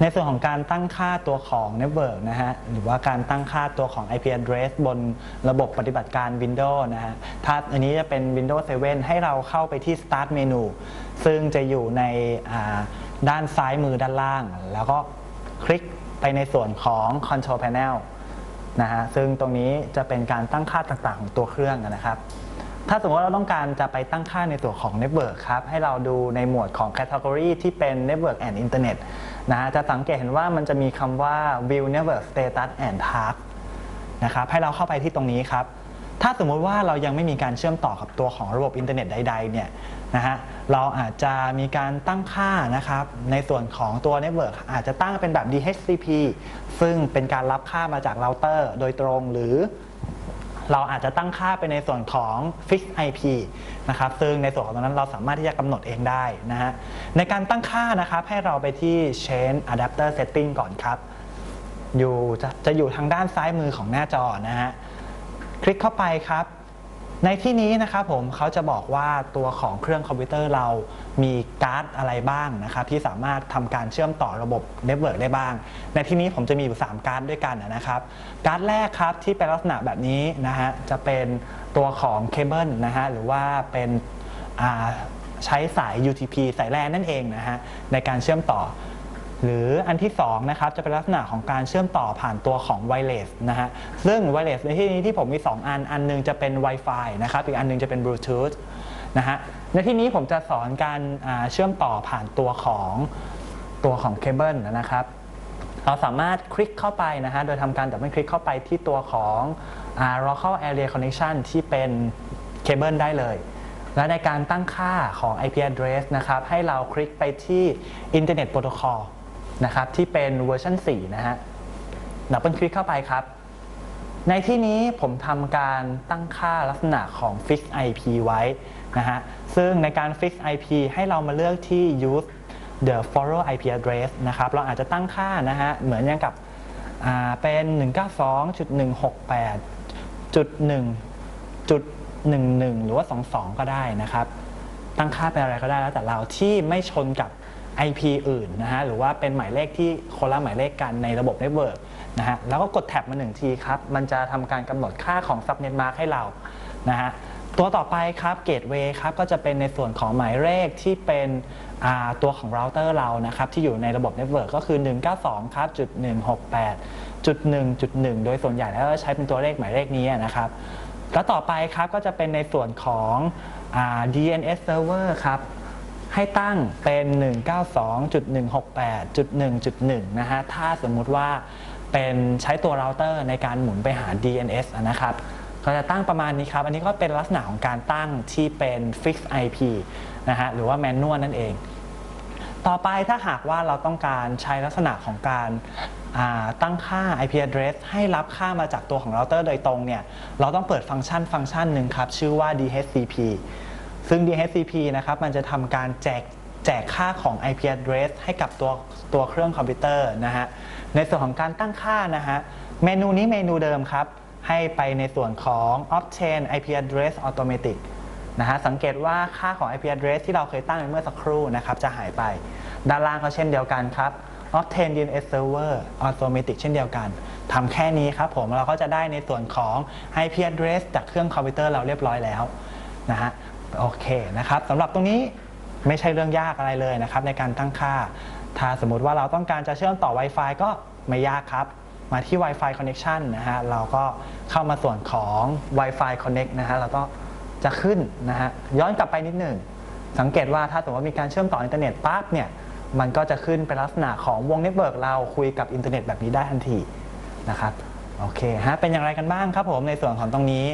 ในส่วนของการตั้งค่าตัวของ Network นะฮะหรือว่าการตั้งค่าตัวของ IP address บนระบบปฏิบัติการ Windows นะฮะถ้าอันนี้จะเป็น Windows 7 ให้เราเข้าไปที่ Start Menu ซึ่งจะอยู่ในด้านซ้ายมือด้านล่าง แล้วก็คลิกไปในส่วนของ Control Panel นะฮะซึ่งตรงนี้จะเป็นการตั้งค่าต่างๆ ของตัวเครื่องนะครับ ถ้าสมมติว่าเราต้องการจะไปตั้งค่าในส่วของ Network ครับ ให้เราดูในหมวดของ Category ที่เป็น Network and Internet นะฮะจะสังเกตเห็นว่ามันจะมีคำว่า View Network Status and Task นะครับให้เราเข้าไปที่ตรงนี้ครับ ถ้าสมมติว่าเรายังไม่มีการเชื่อมต่อกับตัวของระบบอินเทอร์เน็ตใดๆเนี่ยนะฮะเราอาจจะมีการตั้งค่านะครับในส่วนของตัวเน็ตเวิร์กอาจจะตั้งเป็นแบบ DHCP ซึ่งเป็นการรับค่ามาจากเราเตอร์ โดยตรงหรือ เราอาจจะตั้งค่าไปในส่วนของ Fixed IP นะครับซึ่งในส่วนของตรงนั้นเราสามารถที่จะกำหนดเองได้นะฮะในการตั้งค่านะครับให้เราไปที่ Change Adapter Setting ก่อนครับอยู่จะจะอยู่ทางด้านซ้ายมือของหน้าจอนะฮะคลิกเข้าไปครับ ในที่นี้นะครับผมเขาจะบอกว่าตัวของเครื่องคอมพิวเตอร์เรามีการ์ดอะไรบ้างนะครับที่สามารถทำการเชื่อมต่อระบบเน็ตเวิร์กได้บ้าง ในที่นี้ผมจะมีอยู่ 3 การ์ดด้วยกันนะครับ การ์ดแรกครับที่เป็นลักษณะแบบนี้นะฮะจะเป็นตัวของเคเบิลนะฮะหรือว่าเป็นใช้สาย UTP สายแลนนั่นเองนะฮะในการเชื่อมต่อ หรืออันที่2นะครับจะเป็นลักษณะของการเชื่อมต่อผ่านตัวของไวเลสนะฮะซึ่งไวเลสในที่นี้ที่ผมมี 2 อัน อันหนึงจะเป็น Wi-Fi นะครับอีกอันหนึงจะเป็น Bluetooth นะฮะในที่นี้ผมจะสอนการเชื่อมต่อผ่านตัวของตัวของเคเบิลนะครับเราสามารถคลิกเข้าไปนะฮะโดยทำการดับเบิลคลิกเข้าไปที่ตัวของ local area connection ที่เป็นเคเบิลได้เลยและในการตั้งค่าของ IP address นะครับ ให้เราคลิกไปที่ Internet Protocol นะครับที่เป็นเวอร์ชัน4นะฮะดับเบิลคลิกเข้าไปครับ ในที่นี้ผมทำการตั้งค่าลักษณะของ Fix IP ไว้นะฮะซึ่งในการ Fix IP ให้เรามาเลือกที่ Use the follow IP address นะครับ เราอาจจะตั้งค่านะฮะ เหมือนอย่างกับเป็น 192.168.1.11 หรือว่า 22 ก็ได้นะครับ ตั้งค่าเป็นอะไรก็ได้แล้วแต่เราที่ไม่ชนกับ IP อื่นนะฮะหรือว่าเป็นหมายเลขที่คนละหมายเลขกันในระบบเน็ตเวิร์กนะฮะแล้วก็กดแท็บมาหนึ่งทีครับ มันจะทำการกำหนดค่าของ Subnet Mark ให้เรานะฮะตัวต่อไปครับเกตเวย์ครับก็จะเป็นในส่วนของหมายเลขที่เป็นตัวของเราเตอร์เรานะครับที่อยู่ในระบบเน็ตเวิร์กก็คือ 192ครับจุด168จุด1จุด1โดยส่วนใหญ่แล้วใช้เป็นตัวเลขหมายเลขนี้นะครับแล้วต่อไปครับก็จะเป็นในส่วนของอ DNS server ครับ ให้ตั้งเป็น 192.168.1.1 นะฮะ ถ้าสมมุติว่าเป็นใช้ตัวเราเตอร์ในการหมุนไปหา DNS นะครับก็จะตั้งประมาณนี้ครับ อันนี้ก็เป็นลักษณะของการตั้งที่เป็น Fixed IP นะฮะ หรือว่า Manual นั่นเอง ต่อไปถ้าหากว่าเราต้องการใช้ลักษณะของการตั้งค่า IP address ให้รับค่ามาจากตัวของเราเตอร์โดยตรงเนี่ย เราต้องเปิดฟังก์ชันฟังก์ชันหนึ่งครับ ชื่อว่า DHCP ซึ่ง DHCP นะครับมันจะทำการแจกแจกค่าของ IP address ให้กับตัวตัวเครื่องคอมพิวเตอร์นะฮะในส่วนของการตั้งค่านะฮะเมนูนี้เมนูเดิมครับ ให้ไปในส่วนของ Obtain IP address automatic นะฮะสังเกตว่าค่าของ IP address ที่เราเคยตั้งไปเมื่อสักครู่นะครับจะหายไป ด้านล่างก็เช่นเดียวกันครับ Obtain DNS Server Automatic เช่นเดียวกันทำแค่นี้ครับผมเราก็จะได้ในส่วนของ IP address จากเครื่องคอมพิวเตอร์เราเรียบร้อยแล้วนะฮะ โอเคนะครับสำหรับตรงนี้ไม่ใช่เรื่องยากอะไรเลยนะครับในการตั้งค่า ถ้าสมมติว่าเราต้องการจะเชื่อมต่อ Wi-Fi ก็ไม่ยากครับ มาที่ Wi-Fi connection นะฮะเราก็เข้ามาส่วนของ Wi-Fi connect นะฮะเราก็จะขึ้นนะฮะย้อนกลับไปนิดหนึ่ง สังเกตว่าถ้าสมมติว่ามีการเชื่อมต่ออินเทอร์เน็ตปั๊บเนี่ยมันก็จะขึ้นเป็นลักษณะของวงเน็ตเวิร์กเราคุยกับอินเทอร์เน็ตแบบนี้ได้ทันทีนะครับโอเคฮะเป็นอย่างไรกันบ้างครับผมในส่วนของตรงนี้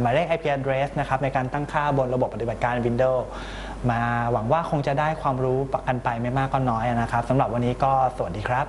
หมายเลข IP address นะครับในการตั้งค่าบนระบบปฏิบัติการ Windows มาหวังว่าคงจะได้ความรู้กันไปไม่มากก็น้อยนะครับสำหรับวันนี้ก็สวัสดีครับ